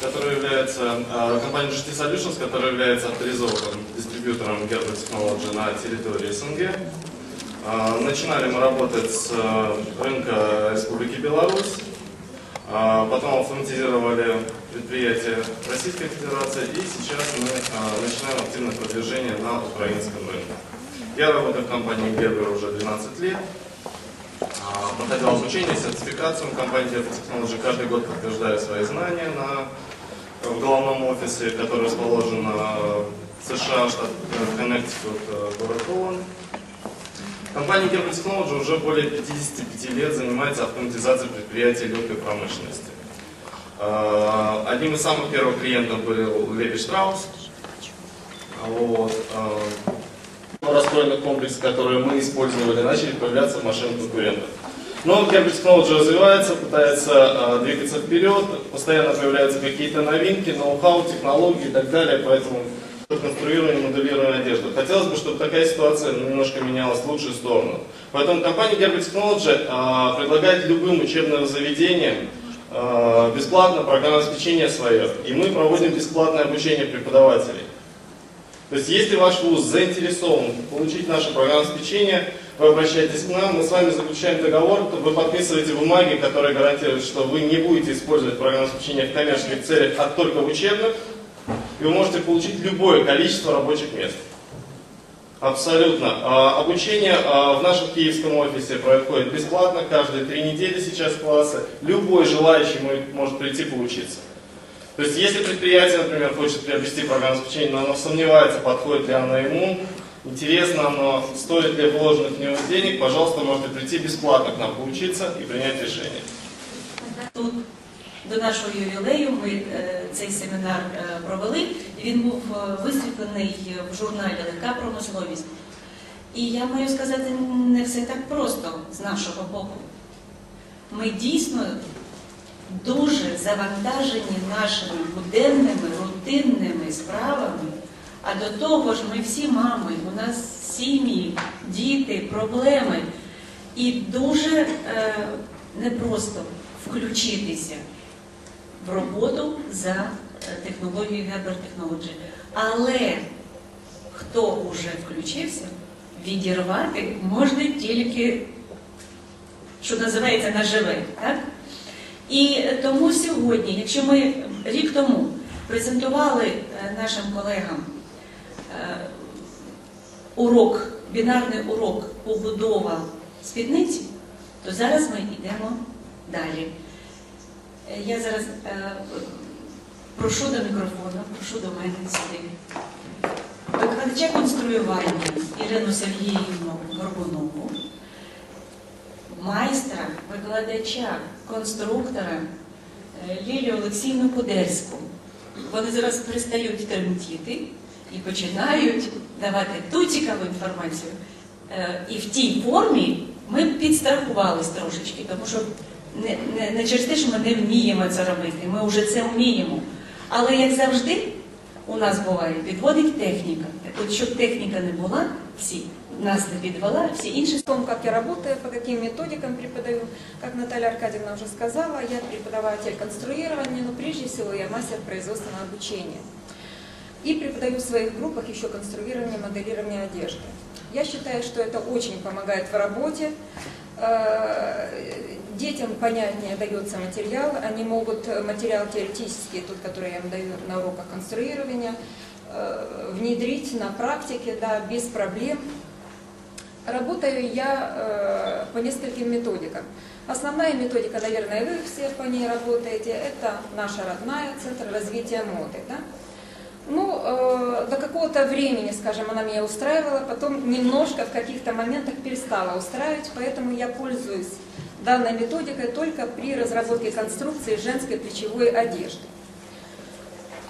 Которая является э, компания GT Solutions, которая является авторизованным дистрибьютором Gerber Technology на территории СНГ. Э, Начинали мы работать с э, рынка Республики Беларусь, потом автоматизировали предприятия Российской Федерации и сейчас мы начинаем активное продвижение на украинском рынке. Я работаю в компании Gerber уже 12 лет. Проходил обучение, сертификацию в компании Delta Technology. Каждый год подтверждаю свои знания на, в головном офисе, который расположен в США, штат э, Коннектикут, э, город Роланд. Компания Gerber Technology уже более 55 лет занимается автоматизацией предприятий легкой промышленности. Э, Одним из самых первых клиентов был Леви Штраус. Вот. э, расстроенных комплексов, которые мы использовали, начали появляться в машинах конкурентов. Но Cambridge Technology развивается, пытается э, двигаться вперед, постоянно появляются какие-то новинки, ноу-хау, технологии и так далее, поэтому конструирование, моделирование одежды. Хотелось бы, чтобы такая ситуация немножко менялась в лучшую сторону. Поэтому компания Gerber Technology э, предлагает любым учебным заведениям э, бесплатно программное обеспечение свое, и мы проводим бесплатное обучение преподавателей. То есть, если ваш вуз заинтересован получить наше программное обеспечение, вы обращаетесь к нам, мы с вами заключаем договор, вы подписываете бумаги, которые гарантируют, что вы не будете использовать программное обеспечение в коммерческих целях, а только в учебных, и вы можете получить любое количество рабочих мест. Абсолютно. А, Обучение а, в нашем киевском офисе происходит бесплатно, каждые три недели сейчас классы. Любой желающий может- прийти поучиться. То есть, если предприятие, например, хочет приобрести программное обеспечение, но оно сомневается, подходит ли оно ему, интересно оно, стоит ли вложенных в него денег, пожалуйста, можете прийти бесплатно к нам поучиться и принять решение. Тут до нашого ювілею ми е, цей семінар е, провели. Він був е, висвітлений в журналі Легка промисловість. І я маю сказати, не все так просто з нашого боку. Ми дійсно дуже завантажені нашими буденними, рутинними справами. А до того ж, ми всі мами, у нас сім'ї, діти, проблеми. І дуже е, непросто включитися в роботу за е, технологією Technology. Але хто вже включився, відірвати можна тільки, що називається, наживе. Так? І тому сьогодні, якщо ми рік тому презентували е, нашим колегам урок, бінарний урок побудова спідниці, то зараз ми йдемо далі. Е, Я зараз е, прошу до мікрофону, прошу до мене сюди. Викладача конструювання Ірину Сергіївну Горбунову, майстра, викладача, конструктора е, Лілію Олексійну Подерську. Вони зараз перестають тремтіти і починають давати ту цікаву інформацію. Е, І в тій формі ми підстрахувались трошечки, тому що не, не, не через те, що ми не вміємо це робити, ми вже це вміємо. Але як завжди у нас буває, підводить техніка. Так от, щоб техніка не була, всі нас не підвела, всі інші о том, как я работаю, по каким методикам преподаю. Как Наталья Аркадьевна уже сказала, я преподаватель конструирования, но прежде всего я мастер производственного обучения. И преподаю в своих группах еще конструирование, моделирование одежды. Я считаю, что это очень помогает в работе. Э, Детям понятнее дается материал, они могут э, материал теоретический, тот, который я им даю на уроках конструирования, э, внедрить на практике, да, без проблем. Работаю я по нескольким методикам. Основная методика, наверное, вы все по ней работаете, это наша родная, Центр развития моды. Да? Ну, э, до какого-то времени, скажем, она меня устраивала, потом немножко в каких-то моментах перестала устраивать, поэтому я пользуюсь данной методикой только при разработке конструкции женской плечевой одежды.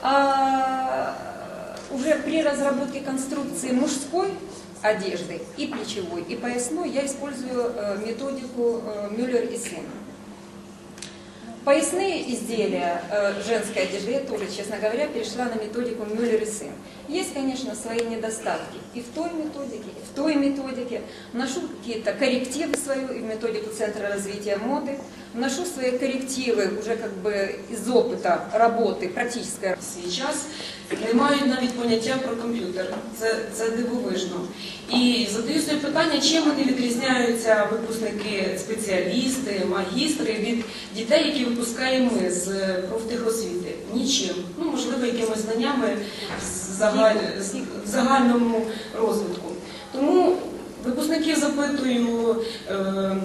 А уже при разработке конструкции мужской одежды и плечевой, и поясной я использую э, методику э, Мюллер и сын. Поясные изделия э, женской одежды я тоже, честно говоря, перешла на методику Мюллер и сын. Есть, конечно, свои недостатки и в той методике, и в той методике. Вношу какие-то коррективы свою и в методику Центра развития моды. вношу свои коррективы уже как бы из опыта работы практической свій час не мають навіть поняття про комп'ютер. Це, це дивовижно. І задаю собі питання, чим вони відрізняються випускники, спеціалісти, магістри від дітей, які випускаємо ми з профтехосвіти. Нічим. Ну, можливо, якимись знаннями з загаль- з- в загальному розвитку. Тому випускників запитую. Е,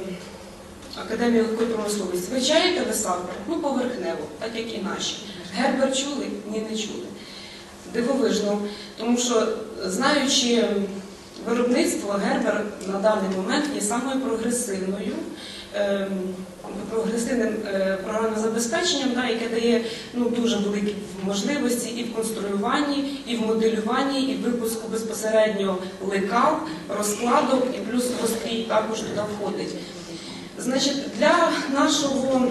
Академії легкої промисловості. Ви сапер? Ну, поверхнево, так як і наші. Гербер чули? Ні, не чули. Дивовижно, тому що знаючи виробництво, Гербер на даний момент є самою прогресивною. ем, Прогресивним е, програмним забезпеченням, да, яке дає ну, дуже великі можливості і в конструюванні, і в моделюванні, і в випуску безпосередньо лекал, розкладок, і плюс розстрій також туди входить. Значить, для нашого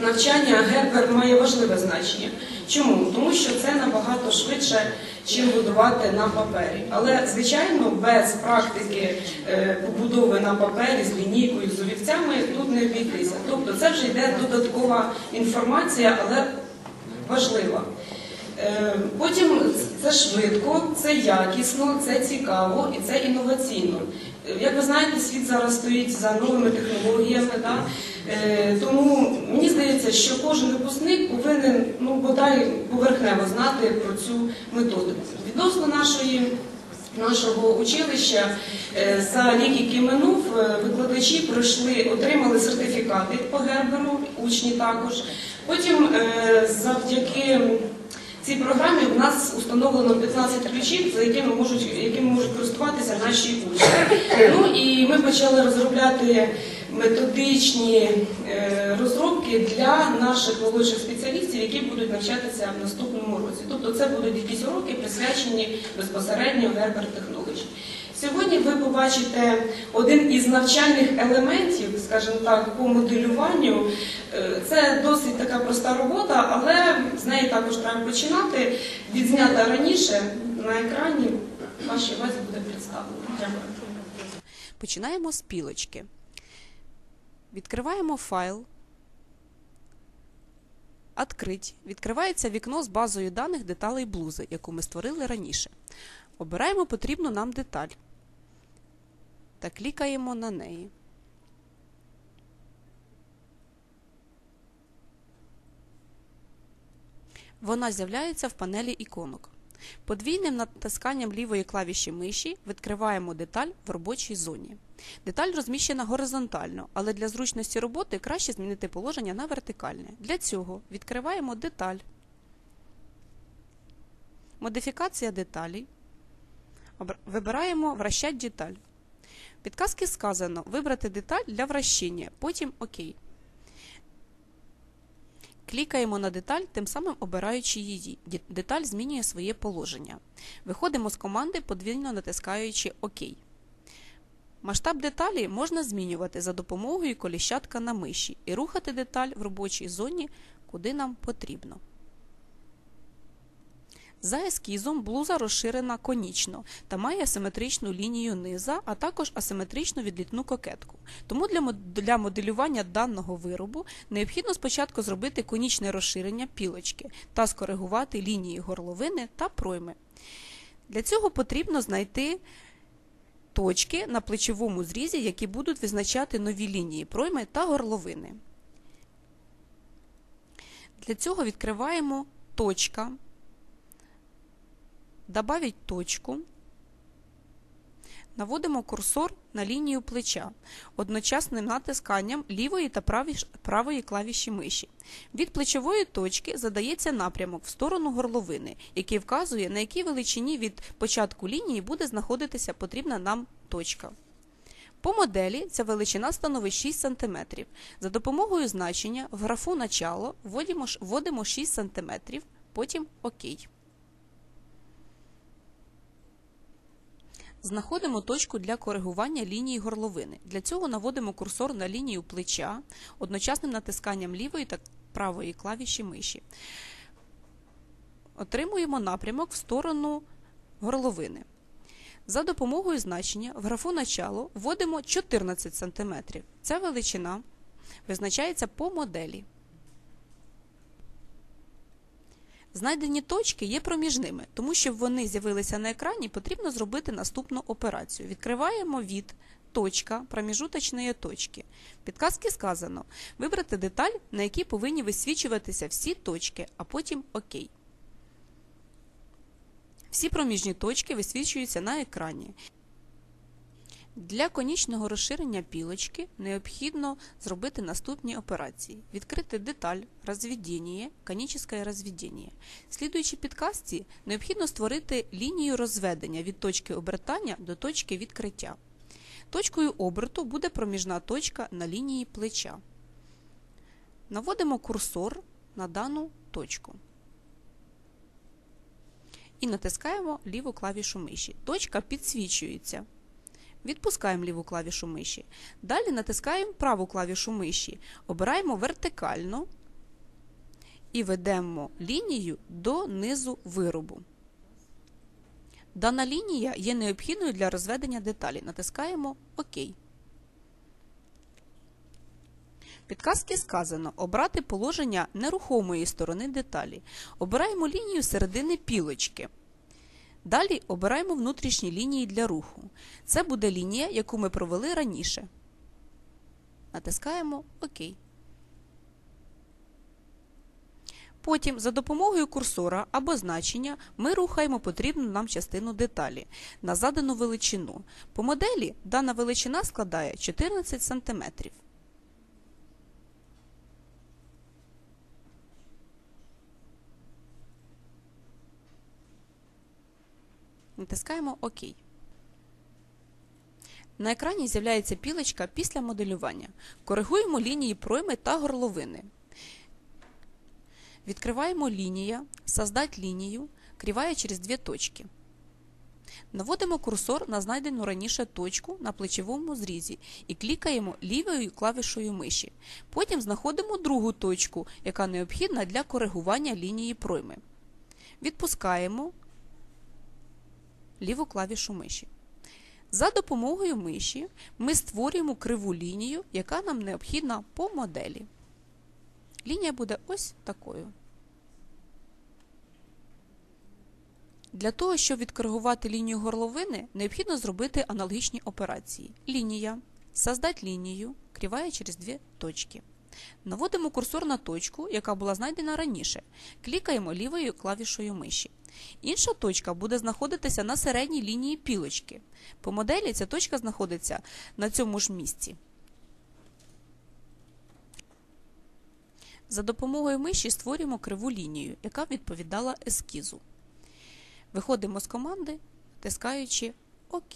навчання Гербер має важливе значення. Чому? Тому що це набагато швидше, чим будувати на папері. Але, звичайно, без практики е, побудови на папері з лінійкою, з олівцями тут не обійтися. Тобто це вже йде додаткова інформація, але важлива. Е, Потім це швидко, це якісно, це цікаво і це інноваційно. Як ви знаєте, світ зараз стоїть за новими технологіями. Да? Е, Тому мені здається, що кожен випускник повинен ну, бодай поверхнево знати про цю методику. Відносно нашої. Нашого училища е, за рік, який минув, е, викладачі пройшли, отримали сертифікати по Герберу, учні також. Потім е, завдяки цій програмі в нас установлено 15 ключів, за якими можуть, якими можуть користуватися наші учні. Ну і ми почали розробляти методичні е, розробки для наших молодших спеціалістів, які будуть навчатися в наступному році. Тобто це будуть якісь уроки присвячені безпосередньо Гербер Technology. Сьогодні ви побачите один із навчальних елементів, скажімо так, по моделюванню. Е, Це досить така проста робота, але з неї також треба починати. Відзнята раніше на екрані вашій увазі буде представлено. Дякую. Починаємо з пілочки. Відкриваємо файл. Открить. Відкривається вікно з базою даних деталей блузи, яку ми створили раніше. Обираємо потрібну нам деталь та клікаємо на неї. Вона з'являється в панелі іконок. Подвійним натисканням лівої клавіші миші відкриваємо деталь в робочій зоні. Деталь розміщена горизонтально, але для зручності роботи краще змінити положення на вертикальне. Для цього відкриваємо деталь. Модифікація деталей. Вибираємо вращать деталь. В підказці сказано вибрати деталь для вращення, потім ОК. Клікаємо на деталь, тим самим обираючи її. Деталь змінює своє положення. Виходимо з команди, подвійно натискаючи ОК. Масштаб деталі можна змінювати за допомогою коліщатка на миші і рухати деталь в робочій зоні, куди нам потрібно. За ескізом блуза розширена конічно та має асиметричну лінію низа, а також асиметричну відлітну кокетку. Тому для, мод- для моделювання даного виробу необхідно спочатку зробити конічне розширення пілочки та скоригувати лінії горловини та пройми. Для цього потрібно знайти точки на плечовому зрізі, які будуть визначати нові лінії пройми та горловини. Для цього відкриваємо точка, добавить точку, наводимо курсор на лінію плеча одночасним натисканням лівої та правої клавіші миші. Від плечової точки задається напрямок в сторону горловини, який вказує, на якій величині від початку лінії буде знаходитися потрібна нам точка. По моделі ця величина становить 6 см. За допомогою значення в графу начало вводимо, вводимо 6 см, потім ОК. Знаходимо точку для коригування лінії горловини. Для цього наводимо курсор на лінію плеча одночасним натисканням лівої та правої клавіші миші. Отримуємо напрямок в сторону горловини. За допомогою значення в графу начало вводимо 14 см. Ця величина визначається по моделі. Знайдені точки є проміжними, тому щоб вони з'явилися на екрані, потрібно зробити наступну операцію. Відкриваємо від точка проміжуточної точки. В підказці сказано вибрати деталь, на якій повинні висвічуватися всі точки, а потім ОК. Всі проміжні точки висвічуються на екрані. Для конічного розширення пілочки необхідно зробити наступні операції: відкрити деталь, розведення, конічне розведення. Слідуючи підказці, необхідно створити лінію розведення від точки обертання до точки відкриття. Точкою оберту буде проміжна точка на лінії плеча. Наводимо курсор на дану точку. І натискаємо ліву клавішу миші. Точка підсвічується. Відпускаємо ліву клавішу миші. Далі натискаємо праву клавішу миші. Обираємо вертикально і ведемо лінію до низу виробу. Дана лінія є необхідною для розведення деталі. Натискаємо ОК. В підказці сказано обрати положення нерухомої сторони деталі. Обираємо лінію середини пілочки. Далі обираємо внутрішні лінії для руху. Це буде лінія, яку ми провели раніше. Натискаємо ОК. Потім за допомогою курсора або значення ми рухаємо потрібну нам частину деталі на задану величину. По моделі дана величина складає 14 см. Натискаємо ОК. На екрані з'являється пілочка після моделювання. Коригуємо лінії пройми та горловини. Відкриваємо лінія, создать лінію, кривая через дві точки. Наводимо курсор на знайдену раніше точку на плечовому зрізі і клікаємо лівою клавішою миші. Потім знаходимо другу точку, яка необхідна для коригування лінії пройми. Відпускаємо ліву клавішу миші. За допомогою миші ми створюємо криву лінію, яка нам необхідна по моделі. Лінія буде ось такою. Для того, щоб відкоригувати лінію горловини, необхідно зробити аналогічні операції. Лінія, создать лінію, кривая через дві точки. Наводимо курсор на точку, яка була знайдена раніше. Клікаємо лівою клавішою миші. Інша точка буде знаходитися на середній лінії пілочки. По моделі ця точка знаходиться на цьому ж місці. За допомогою миші створюємо криву лінію, яка відповідала ескізу. Виходимо з команди, тискаючи ОК.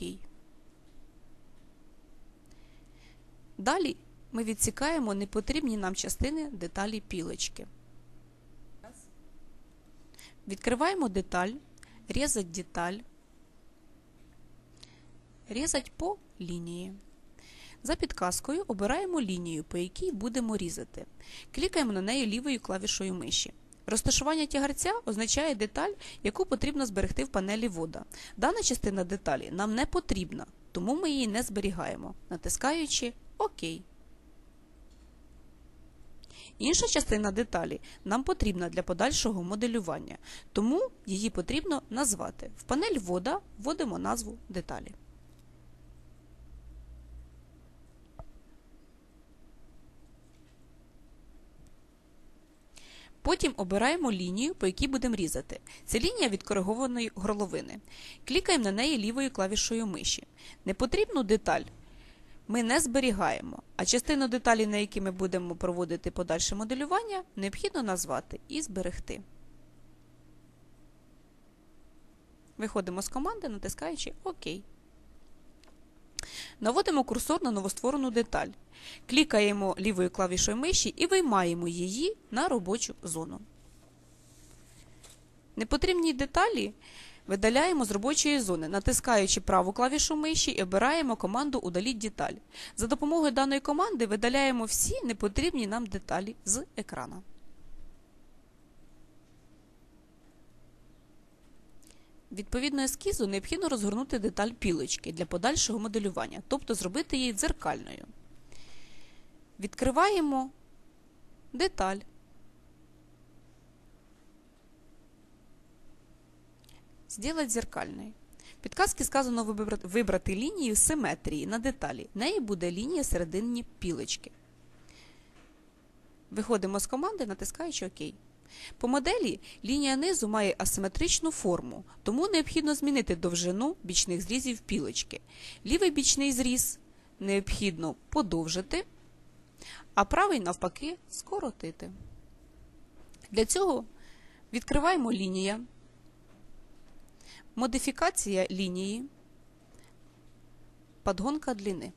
Далі ми відсікаємо непотрібні нам частини деталі пілочки. Відкриваємо деталь, різать деталь, різать по лінії. За підказкою обираємо лінію, по якій будемо різати. Клікаємо на неї лівою клавішою миші. Розташування тягарця означає деталь, яку потрібно зберегти в панелі вода. Дана частина деталі нам не потрібна, тому ми її не зберігаємо, натискаючи ОК. Інша частина деталі нам потрібна для подальшого моделювання, тому її потрібно назвати. В панель вода вводимо назву деталі. Потім обираємо лінію, по якій будемо різати. Це лінія відкоригованої горловини. Клікаємо на неї лівою клавішою миші. Непотрібну деталь ми не зберігаємо, а частину деталі, на які ми будемо проводити подальше моделювання, необхідно назвати і зберегти. Виходимо з команди, натискаючи ОК. Наводимо курсор на новостворену деталь. Клікаємо лівою клавішою миші і виймаємо її на робочу зону. Непотрібні деталі видаляємо з робочої зони, натискаючи праву клавішу миші і обираємо команду Удаліть деталь. За допомогою даної команди видаляємо всі непотрібні нам деталі з екрана. Відповідно ескізу необхідно розгорнути деталь пілочки для подальшого моделювання, тобто зробити її дзеркальною. Відкриваємо деталь. Сделать зеркальною. В підказці сказано вибрати, лінію симетрії на деталі. Неї буде лінія серединні пілочки. Виходимо з команди, натискаючи ОК. По моделі лінія низу має асиметричну форму, тому необхідно змінити довжину бічних зрізів пілочки. Лівий бічний зріз необхідно подовжити, а правий, навпаки, скоротити. Для цього відкриваємо лінія, модифікація лінії, подгонка длини.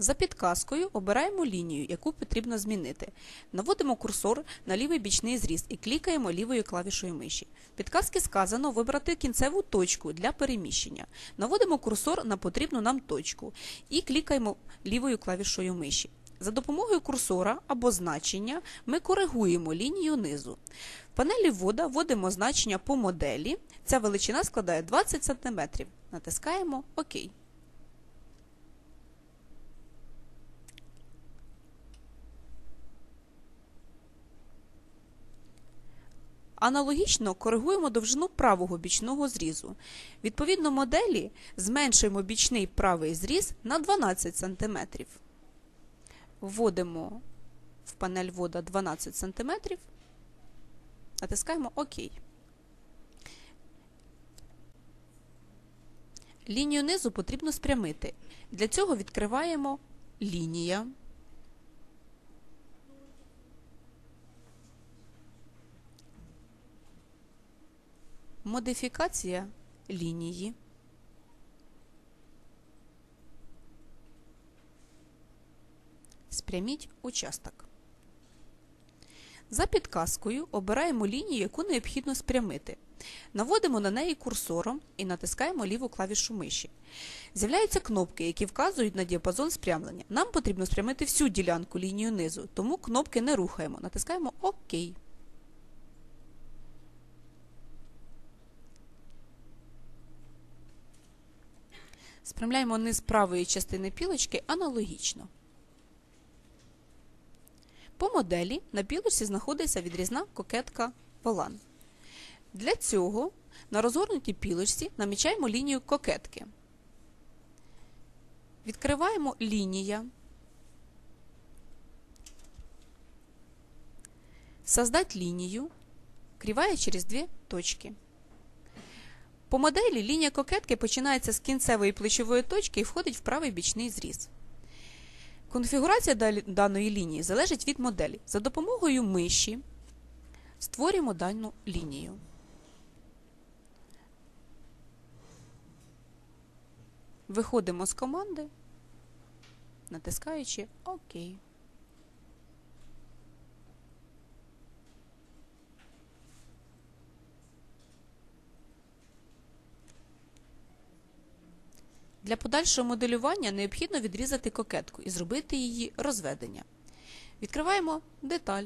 За підказкою обираємо лінію, яку потрібно змінити. Наводимо курсор на лівий бічний зріз і клікаємо лівою клавішою миші. В підказці сказано вибрати кінцеву точку для переміщення. Наводимо курсор на потрібну нам точку і клікаємо лівою клавішою миші. За допомогою курсора або значення ми коригуємо лінію низу. В панелі ввода вводимо значення по моделі. Ця величина складає 20 см. Натискаємо ОК. Аналогічно коригуємо довжину правого бічного зрізу. Відповідно моделі зменшуємо бічний правий зріз на 12 см. Вводимо в панель ввода 12 см, натискаємо ОК. Лінію низу потрібно спрямити. Для цього відкриваємо лінія. Модифікація лінії. Спряміть участок. За підказкою обираємо лінію, яку необхідно спрямити. Наводимо на неї курсором і натискаємо ліву клавішу миші. З'являються кнопки, які вказують на діапазон спрямлення. Нам потрібно спрямити всю ділянку лінію низу, тому кнопки не рухаємо. Натискаємо ОК. Спрямляємо низ правої частини пілочки аналогічно. По моделі на пілочці знаходиться відрізна кокетка волан. Для цього на розгорнутій пілочці намічаємо лінію кокетки. Відкриваємо лінія. Создать лінію, кривая через дві точки. По моделі лінія кокетки починається з кінцевої плечової точки і входить в правий бічний зріз. Конфігурація даної лінії залежить від моделі. За допомогою миші створюємо дану лінію. Виходимо з команди, натискаючи ОК. Для подальшого моделювання необхідно відрізати кокетку і зробити її розведення. Відкриваємо деталь.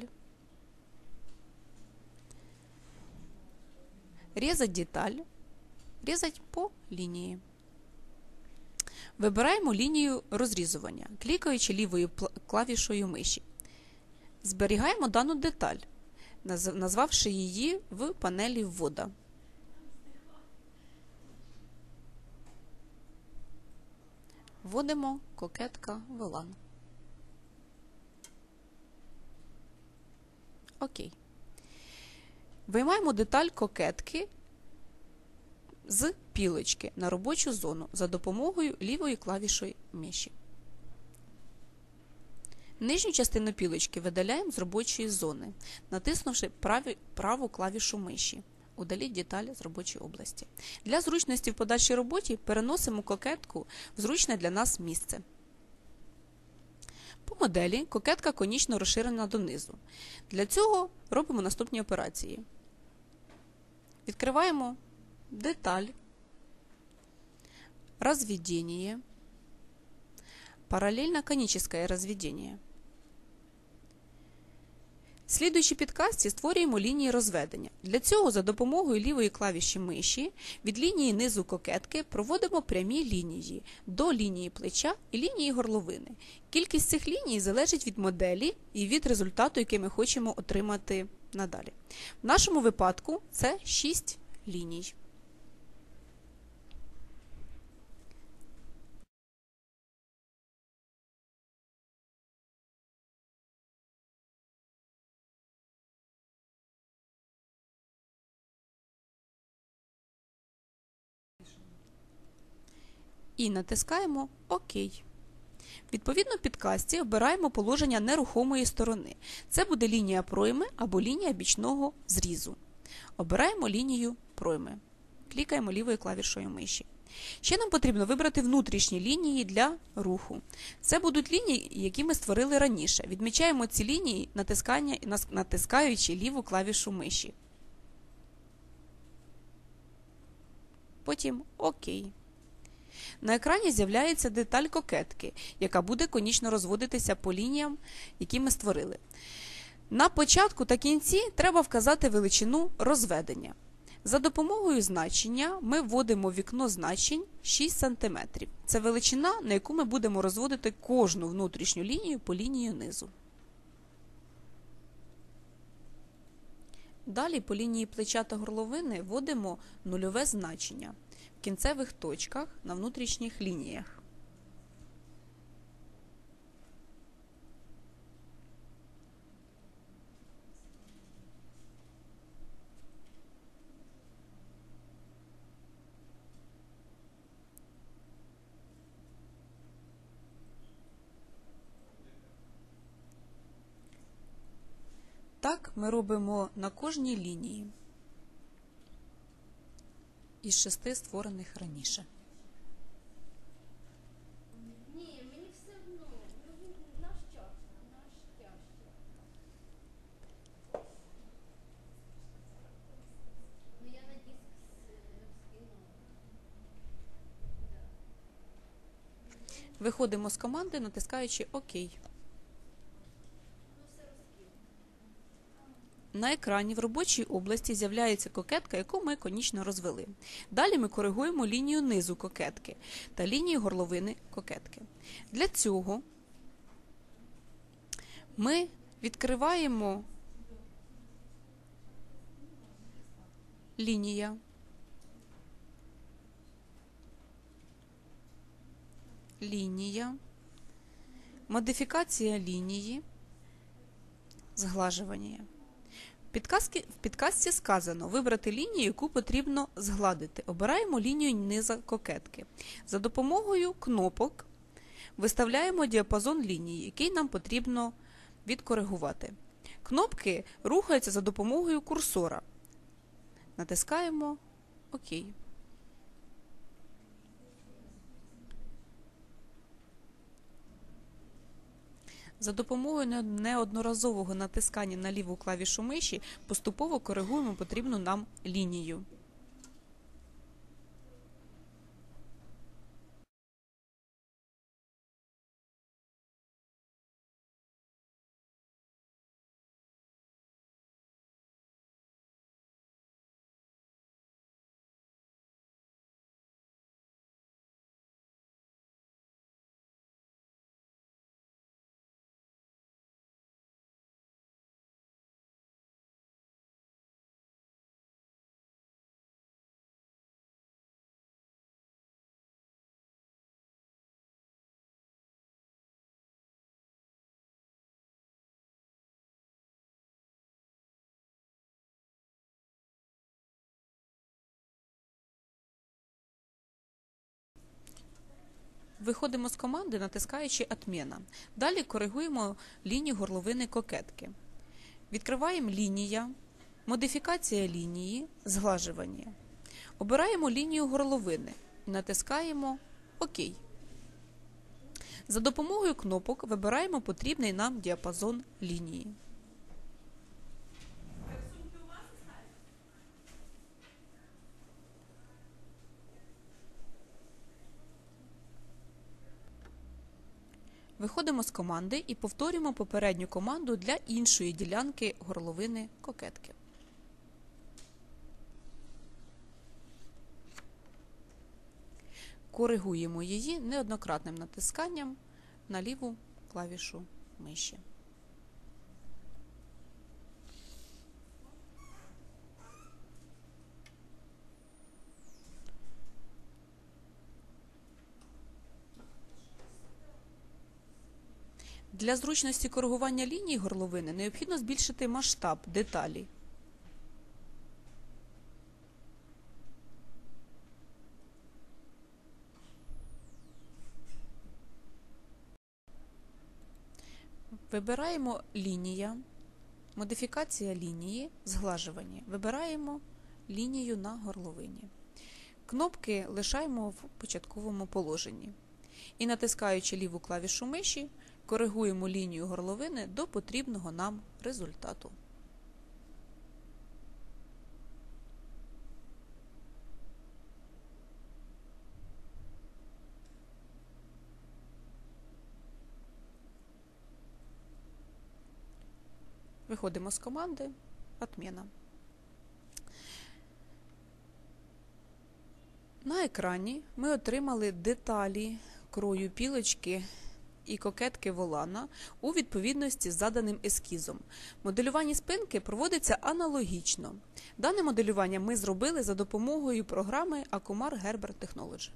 Різать деталь. Різать по лінії. Вибираємо лінію розрізування, клікаючи лівою клавішою миші. Зберігаємо дану деталь, назвавши її в панелі ввода. Вводимо кокетка волан. Окей. Виймаємо деталь кокетки з пілочки на робочу зону за допомогою лівої клавішої миші. Нижню частину пілочки видаляємо з робочої зони, натиснувши праву клавішу миші. Удаліть деталь з робочої області. Для зручності в подальшій роботі переносимо кокетку в зручне для нас місце. По моделі кокетка конічно розширена донизу. Для цього робимо наступні операції. Відкриваємо деталь, разведение, параллельно коническое разведение. Слідуючи підкасті, створюємо лінії розведення. Для цього за допомогою лівої клавіші миші від лінії низу кокетки проводимо прямі лінії до лінії плеча і лінії горловини. Кількість цих ліній залежить від моделі і від результату, який ми хочемо отримати надалі. В нашому випадку це 6 ліній. І натискаємо ОК. Відповідно підкасті обираємо положення нерухомої сторони. Це буде лінія пройми або лінія бічного зрізу. Обираємо лінію пройми. Клікаємо лівою клавішою миші. Ще нам потрібно вибрати внутрішні лінії для руху. Це будуть лінії, які ми створили раніше. Відмічаємо ці лінії натискаючи ліву клавішу миші. Потім ОК. На екрані з'являється деталь кокетки, яка буде конічно розводитися по лініям, які ми створили. На початку та кінці треба вказати величину розведення. За допомогою значення ми вводимо вікно значень 6 см. Це величина, на яку ми будемо розводити кожну внутрішню лінію по лінії низу. Далі по лінії плеча та горловини вводимо нульове значення кінцевих точках на внутрішніх лініях. Так ми робимо на кожній лінії із шести створених раніше. Скинула. Виходимо з команди, натискаючи ОК. На екрані в робочій області з'являється кокетка, яку ми конічно розвели. Далі ми коригуємо лінію низу кокетки та лінію горловини кокетки. Для цього ми відкриваємо лінія. Лінія, модифікація лінії, зглажування. Підказки, в підказці сказано вибрати лінію, яку потрібно згладити. Обираємо лінію низа кокетки. За допомогою кнопок виставляємо діапазон лінії, який нам потрібно відкоригувати. Кнопки рухаються за допомогою курсора. Натискаємо ОК. За допомогою не- неодноразового натискання на ліву клавішу миші поступово коригуємо потрібну нам лінію. Виходимо з команди, натискаючи «Отмена». Далі коригуємо лінію горловини кокетки. Відкриваємо лінія, модифікація лінії, зглажування. Обираємо лінію горловини натискаємо ОК. За допомогою кнопок вибираємо потрібний нам діапазон лінії. Виходимо з команди і повторюємо попередню команду для іншої ділянки горловини кокетки. Коригуємо її неоднократним натисканням на ліву клавішу миші. Для зручності коригування ліній горловини необхідно збільшити масштаб деталі. Вибираємо лінія, модифікація лінії, зглажування. Вибираємо лінію на горловині. Кнопки лишаємо в початковому положенні. І натискаючи ліву клавішу миші, коригуємо лінію горловини до потрібного нам результату. Виходимо з команди Отміна. На екрані ми отримали деталі крою пілочки і кокетки волана у відповідності з заданим ескізом. Моделювання спинки проводиться аналогічно. Дане моделювання ми зробили за допомогою програми Акумар Gerber Technology.